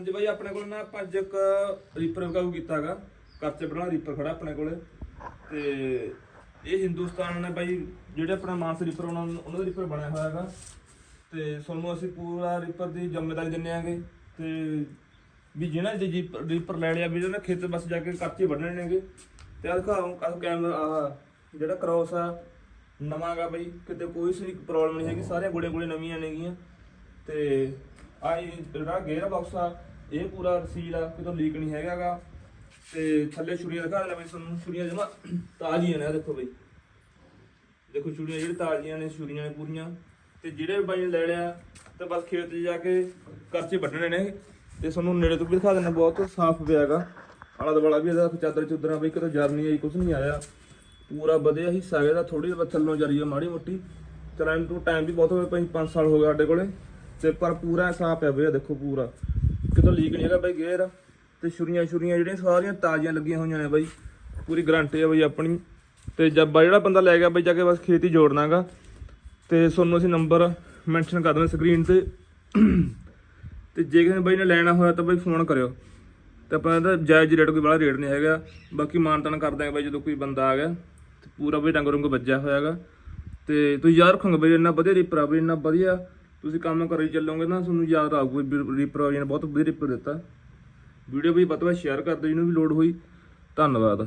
ਹਾਂਜੀ ਬਾਈ, ਆਪਣੇ ਕੋਲ ਨਾ ਪੰਜ ਅੱਜ ਇੱਕ ਰੀਪਰ ਵਿਕਾਊ ਕੀਤਾਗਾ। ਕਰਚੇ ਬਣਾ ਰੀਪਰ ਖੜਾ ਆਪਣੇ ਕੋਲੇ। ਤੇ ਇਹ ਹਿੰਦੁਸਤਾਨ ਨੇ ਬਾਈ, ਜਿਹੜੇ ਆਪਣਾ ਮਾਨਸ ਰੀਪਰ ਉਹਨਾਂ ਉਹਨਾਂ ਦਾ ਰੀਪਰ ਬਣਿਆ ਹੋਇਆ ਹੈਗਾ ਤੇ ਤੁਹਾਨੂੰ ਅਸੀਂ ਪੂਰਾ ਰੀਪਰ ਦੀ ਜ਼ਿੰਮੇਵਾਰੀ ਦਿੰਨੇ ਆਂਗੇ। ਤੇ ਵੀ ਜਿਹਨਾਂ ਜੀ ਰੀਪਰ ਲੈ ਲਿਆ, ਵੀ ਜਿਹਨਾਂ ਖੇਤ ਬਸ ਜਾ ਕੇ ਕਰਚੇ ਵੱਢਣੇ ਨੇਗੇ ਤੇ ਆ ਦਿਖਾਓ ਆ ਕੈਮਰਾ ਆ ਜਿਹੜਾ ਕ੍ਰੋਸ ਆ ਨਵਾਂ ਗਾ ਬਾਈ। ਕਿਤੇ ਕੋਈ ਸੀ ਪ੍ਰੋਬਲਮ ਨਹੀਂ ਹੈਗੀ, ਸਾਰੀਆਂ ਗੋਲੀਆਂ ਗੋਲੀਆਂ ਨਵੀਆਂ ਨੇਗੀਆਂ। ਤੇ ਆਈ ਜਿਹੜਾ ਗੇਅਰ ਬਾਕਸ ਆ ਇਹ ਪੂਰਾ ਸੀਲ ਆ, ਕਿਤੋਂ ਲੀਕ ਨਹੀਂ ਹੈਗਾਗਾ ਤੇ ਥੱਲੇ ਛੁਰੀਆਂ ਦਿਖਾ ਦਿੰਦਾ ਮੈਂ ਤੁਹਾਨੂੰ, ਛੁਰੀਆਂ ਜਮਾ ਤਾਜ਼ੀਆਂ ਨੇ ਆਹ ਦੇਖੋ ਬਈ। ਦੇਖੋ ਛੁਰੀਆਂ, ਜਿਹੜੇ ਤਾਜ਼ੀਆਂ ਨੇ, ਛੁਰੀਆਂ ਨੇ ਪੂਰੀਆਂ। ਤੇ ਜਿਹੜੇ ਬਾਈ ਨੇ ਲੈ ਲਿਆ, ਤੇ ਬਸ ਖੇਤ 'ਚ ਜਾ ਕੇ ਕਰਚੇ ਵੱਢਣੇ ਨੇ। ਤੇ ਤੁਹਾਨੂੰ ਨੇੜੇ ਤੋਂ ਵੀ ਦਿਖਾ ਦਿੰਦਾ ਬਹੁਤ ਸਾਫ਼ ਪਿਆ ਹੈਗਾ ਆਲਾ ਦੁਆਲਾ ਵੀ ਇਹਦਾ ਚਾਦਰ ਚੁਦਰਾਂ ਬਈ, ਕਿਤੋਂ ਜਰ ਨਹੀਂ ਆਈ ਕੁਝ ਨਹੀਂ ਆਇਆ। ਪੂਰਾ ਵਧੀਆ ਹਿੱਸਾ ਹੈਗਾ ਇਹਦਾ ਥੋੜੀ ਜਿਹੀ ਥੱਲੋਂ ਜਰੀ ਆ, ਮਾੜੀ ਮੋਟੀ। ਟਾਈਮ ਤੋਂ ਟਾਈਮ ਵੀ ਬਹੁਤ ਹੋ ਗਿਆ 5 ਸਾਲ ਹੋ ਗਏ ਸਾਡੇ ਕੋਲੇ। ਤੇ ਪਰ ਪੂਰਾ ਸਾਫ਼ ਹੈ ਬਈ ਦੇਖੋ ਪੂਰਾ। ਕਿਤੋਂ ਲੀਕ ਨਹੀਂ ਹੈਗਾ ਬਾਈ ਗੇਅਰ ਤੇ ਛੁਰੀਆਂ ਛੁਰੀਆਂ ਜਿਹੜੀਆਂ ਸਾਰੀਆਂ ਤਾਜ਼ੀਆਂ ਲੱਗੀਆਂ ਹੋਈਆਂ ਨੇ ਬਾਈ। ਪੂਰੀ ਗਰੰਟੀ ਹੈ ਬਈ ਆਪਣੀ। ਤੇ ਜਦ ਜਿਹੜਾ ਬੰਦਾ ਲੈ ਗਿਆ ਬਈ, ਜਾ ਕੇ ਬਸ ਖੇਤ ਹੀ ਜੋੜਨਾਗਾ। ਤੇ ਤੁਹਾਨੂੰ ਅਸੀਂ ਨੰਬਰ ਮੈਂਸ਼ਨ ਕਰ ਦਿੰਦੇ ਸਕਰੀਨ ਤੇ। ਤੇ ਜੇ ਕਿਸੇ ਬਾਈ ਨੇ ਲੈਣਾ ਹੋਇਆ ਤਾਂ ਬਾਈ ਫੋਨ ਕਰਿਓ। ਤੇ ਆਪਾਂ ਇਹਦਾ ਜਾਇਜ਼ ਰੇਟ ਕੋਈ ਬੜਾ ਰੇਟ ਨਹੀਂ ਹੈਗਾ। ਬਾਕੀ ਮਾਨਤਾਨ ਕਰ ਦਾਂਗੇ ਬਈ ਜਦੋਂ ਕੋਈ ਬੰਦਾ ਆ ਗਿਆ। ਤੇ ਪੂਰਾ ਬਈ ਰੰਗ ਰੰਗ ਵੱਜਿਆ ਹੋਇਆਗਾ। ਤੇ ਤੁਸੀਂ ਯਾਦ ਰੱਖੋਗੇ ਬਈ, ਇੰਨਾ ਵਧੀਆ ਰੀਪਰ ਆ ਬਈ, ਇੰਨਾ ਵਧੀਆ ਤੁਸੀਂ ਕੰਮ ਕਰੀ ਚੱਲੋਗੇ ਨਾ, ਤੁਹਾਨੂੰ ਯਾਦ ਆਊਗਾ ਵੀ ਰੀਪਰ ਨੇ ਬਹੁਤ ਵਧੀਆ ਰੀਪਰ ਦਿੱਤਾ। ਵੀਡੀਓ ਵੀ ਵੱਧ ਤੋਂ ਵੱਧ ਸ਼ੇਅਰ ਕਰ ਦਿਓ, ਜਿਹਨੂੰ ਵੀ ਲੋਡ ਹੋਈ। ਧੰਨਵਾਦ।